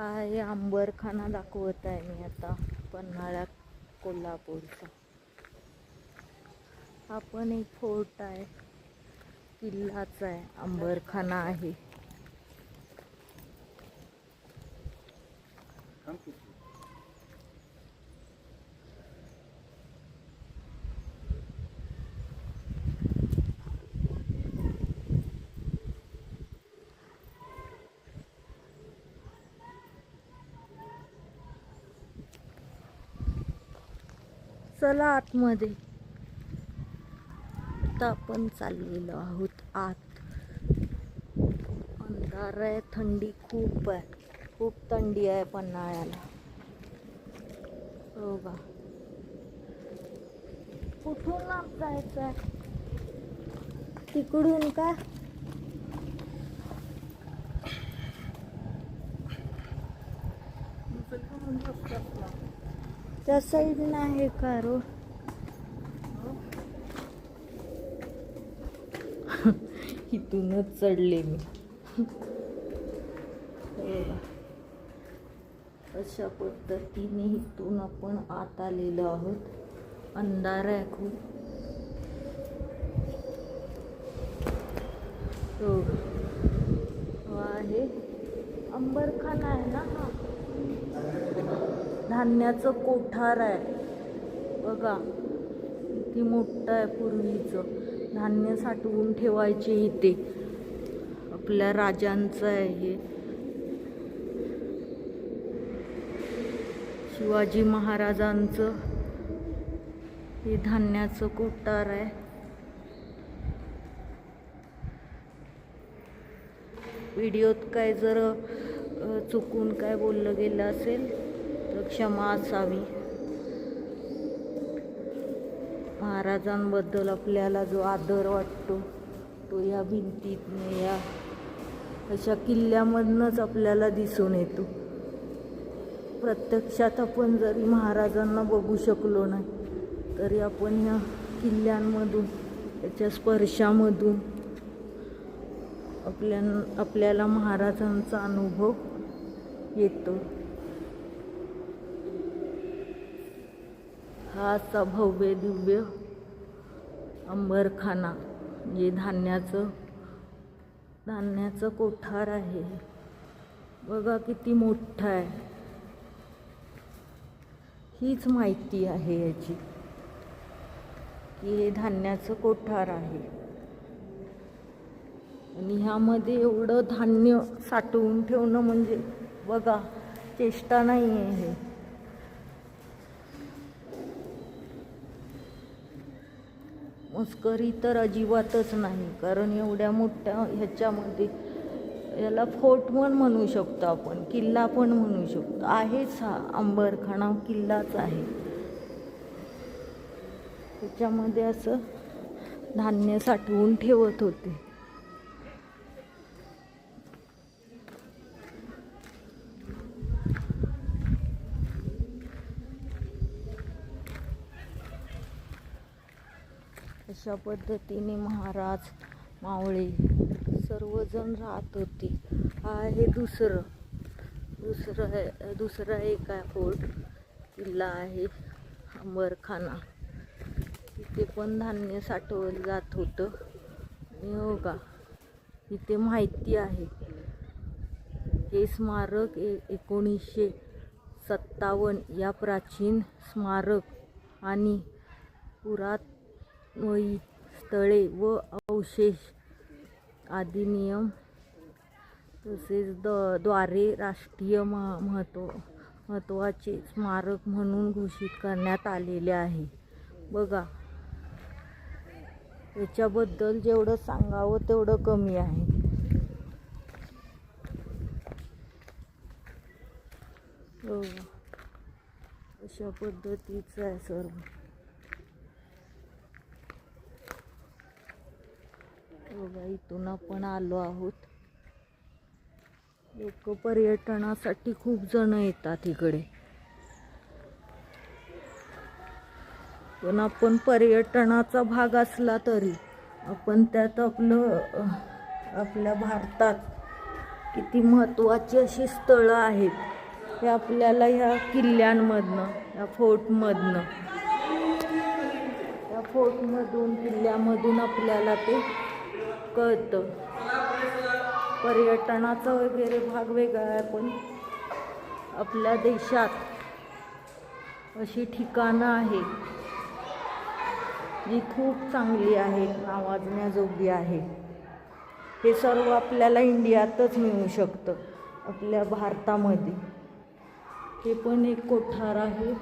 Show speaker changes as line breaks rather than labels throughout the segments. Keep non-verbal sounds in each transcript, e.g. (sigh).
हा आहे अंबरखाना दाखवत आहे मी आता पन्हाळ्या कोल्हापूरचा. हा पण एक फोर्ट आहे किल्लाच आहे अंबरखाना आहे. चला आतमध्ये. आता आपण चाललेलो आहोत आत. अंधार आहे थंडी खूप आहे. खूप थंडी आहे पन्हाळ्याला. हो बा कुठून जायचं आहे तिकडून का? त्या साईडनं आहे का रोड इथूनच चढले मी. अशा पद्धतीने इथून आपण आत आलेलो आहोत. अंधार आहे खूप. हो आहे अंबरखाना आहे ना हा? धान्याचं कोठार आहे. बघा किती मोठं आहे पूर्वीचं धान्य साठवून ठेवायचे इथे. आपल्या राजांचं आहे हे. शिवाजी महाराजांचं हे धान्याचं कोठार आहे. व्हिडिओत काय जर चुकून काय बोललं गेलं असेल तर क्षमा असावी महाराजांबद्दल आपल्याला जो आदर वाटतो तो या भिंतीतनं या अशा किल्ल्यामधनंच आपल्याला दिसून येतो. प्रत्यक्षात आपण जरी महाराजांना बघू शकलो नाही तरी आपण ह्या किल्ल्यांमधून त्याच्या स्पर्शामधून आपल्या आपल्याला महाराजांचा अनुभव येतो. हा असा भव्य दिव्य अंबरखाना जे धान्याचं धान्याचं कोठार आहे. बघा किती मोठं आहे. हीच माहिती आहे याची की हे धान्याचं कोठार आहे. आणि ह्यामध्ये एवढं धान्य साठवून ठेवणं म्हणजे बघा चेष्टा नाही आहे हे. मस्करी तर अजिबातच नाही कारण एवढ्या मोठ्या ह्याच्यामध्ये याला फोर्ट पण म्हणू शकतो आपण किल्ला पण म्हणू शकतो. आहेच हा अंबरखाना किल्लाच आहे. त्याच्यामध्ये असं धान्य साठवून ठेवत होते. अशा पद्धतीने महाराज मावळे सर्वजण राहत होते. हा आहे दुसरं. दुसरं दुसरा दुसरं एक आहे फोर्ट किल्ला आहे अंबरखाना. तिथे पण धान्य साठवलं जात होतं. आणि हो इथे माहिती आहे. हे स्मारक ए एकोणीसशे सत्तावन्न या प्राचीन स्मारक आणि पुरात मयी स्थळे व अवशेष अधिनियम तसेच द द्वारे राष्ट्रीय मह महत्त्व महत्त्वाचे स्मारक म्हणून घोषित करण्यात आलेले आहे. बघा याच्याबद्दल जेवढं सांगावं तेवढं कमी आहे. अशा पद्धतीचं आहे सर्व. बघा इथून आपण आलो आहोत. लोक पर्यटनासाठी खूप जण येतात इकडे. पण आपण पर्यटनाचा भाग असला तरी आपण त्यात आपलं आपल्या भारतात किती महत्त्वाची अशी स्थळं आहेत हे आपल्याला ह्या किल्ल्यांमधनं या फोर्टमधनं या फोर्टमधून किल्ल्यामधून आपल्याला ते कळतं. पर्यटनाचा वगैरे भाग वेगळा आहे पण आपल्या देशात अशी ठिकाणं आहेत जी खूप चांगली आहेत नावाजण्याजोगी आहे हे सर्व आपल्याला इंडियातच मिळू शकतं आपल्या भारतामध्ये. हे पण एक कोठार आहे.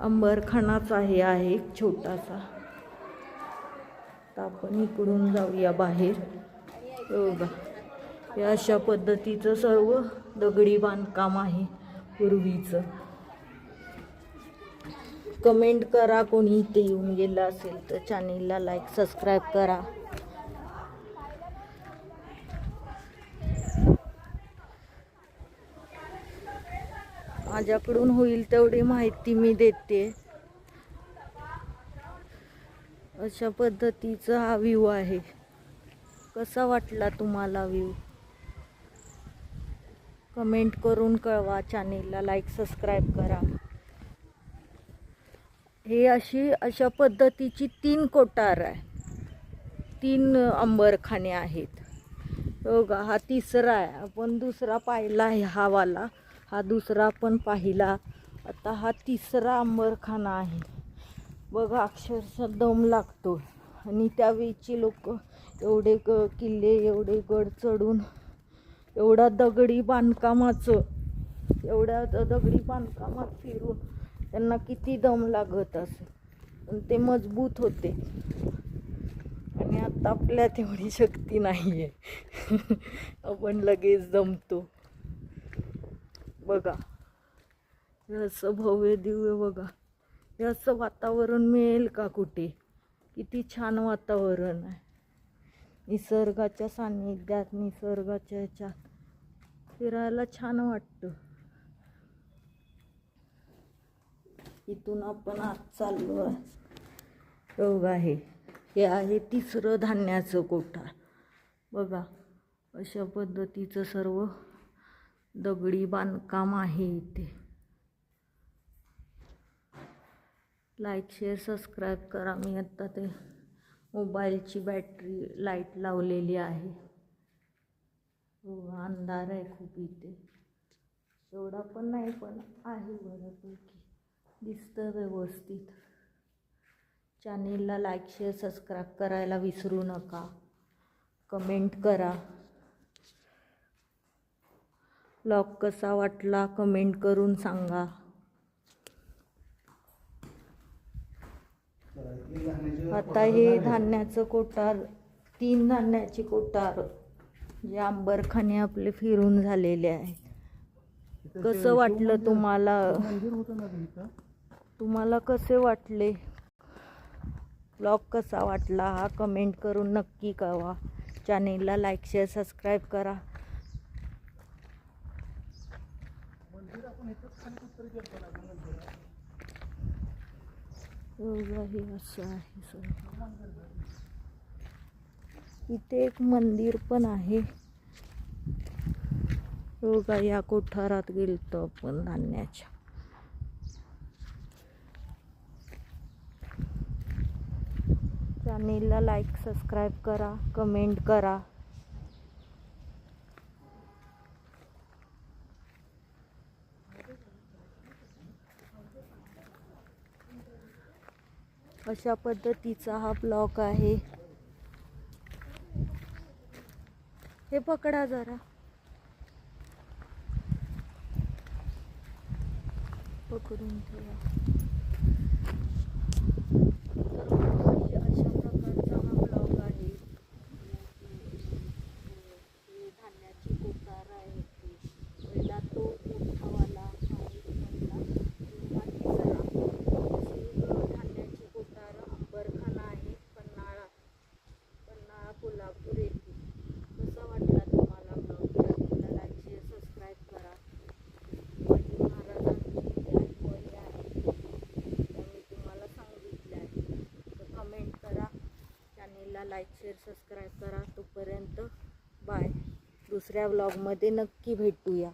अंबरखानाचा हे आहे एक छोटासा. तर आपण इकडून जाऊया बाहेर. हे बघा हे अशा पद्धतीचं सर्व दगडी बांधकाम आहे पूर्वीचं. कमेंट करा कोणी इथे येऊन गेलं असेल तर चॅनेलला लाईक सबस्क्राईब करा. माझ्याकडून होईल तेवढी माहिती मी देते. अशा पद्धतीचा हा व्ह्यू आहे. कसा वाटला तुम्हाला व्ह्यू कमेंट करून कळवा. चॅनेलला लाईक सबस्क्राईब करा. हे अशी अशा पद्धतीची तीन कोटार आहे. तीन अंबरखाने आहेत. बघा हा तिसरा आहे. आपण दुसरा पाहिला आहे हा वाला. हा दुसरा आपण पाहिला. आता हा तिसरा अंबरखाना आहे. बघा अक्षरशः दम लागतो आणि त्यावेळीची लोक एवढे ग किल्ले एवढे गड चढून एवढा दगडी बांधकामाचं एवढ्या दगडी बांधकामात फिरून त्यांना किती दम लागत असेल. पण ते मजबूत होते. आणि आता आपल्यात तेवढी शक्ती नाही आहे (laughs) आपण लगेच जमतो बघा. असं भव्य दिव्य बघा. हे असं वातावरण मिळेल का कुठे? किती छान वातावरण आहे. निसर्गाच्या सान्निध्यात निसर्गाच्या ह्याच्यात फिरायला छान वाटतं. इथून आपण आज चाललो आहे. रोग आहे हे. आहे तिसरं धान्याचं कोठार बघा अशा पद्धतीचं सर्व दगडी बांधकाम आहे इथे. लाईक शेअर सबस्क्राईब करा. मी आत्ता ते मोबाईलची बॅटरी लाइट लावलेली आहे. हो अंधार आहे खूप इथे. एवढा पण नाही पण आहे बऱ्यापैकी. दिसतं व्यवस्थित. चॅनेलला लाईक शेअर सबस्क्राईब करायला विसरू नका. कमेंट करा. ब्लॉग कसा वाटला कमेंट करून सांगा. आता हे धान्याचं कोटार तीन धान्याचे कोटार जे आंबरखाने आपले फिरून झालेले आहेत. कसं वाटलं तुम्हाला? तुम्हाला कसे वाटले? ब्लॉग कसा वाटला? हा कमेंट करून नक्की कळवा. चॅनेलला लाईक शेअर सबस्क्राईब करा. एवढं हे असं आहे इथे एक मंदिर पण आहे. हो बघा या कोठारात गेलतो आपण धान्याच्या. चॅनेलला लाईक सबस्क्राईब करा कमेंट करा. अशा पद्धतीचा हा ब्लॉक आहे. हे पकडा जरा. पकडून ठेवा तर मंडळी, अशा प्रकारचा हा ब्लॉग आहे हे धान्याची कोठार आहे ती पहिला तो मोठावाला सांगितला धान्याची कोठार अंबरखाना आहे पन्हाळा पन्हाळा कोल्हापूर येथे कसा वाटला तुम्हाला ब्लॉग चॅनलला लाईक शेअर सबस्क्राईब करा शिवाजी महाराजांची आठवणी आहे त्या मी तुम्हाला सांगितल्या आहे तर कमेंट करा चॅनेलला लाईक शेअर सबस्क्राईब करा तोपर्यंत बाय दुसऱ्या व्लॉगमध्ये नक्की भेटूया.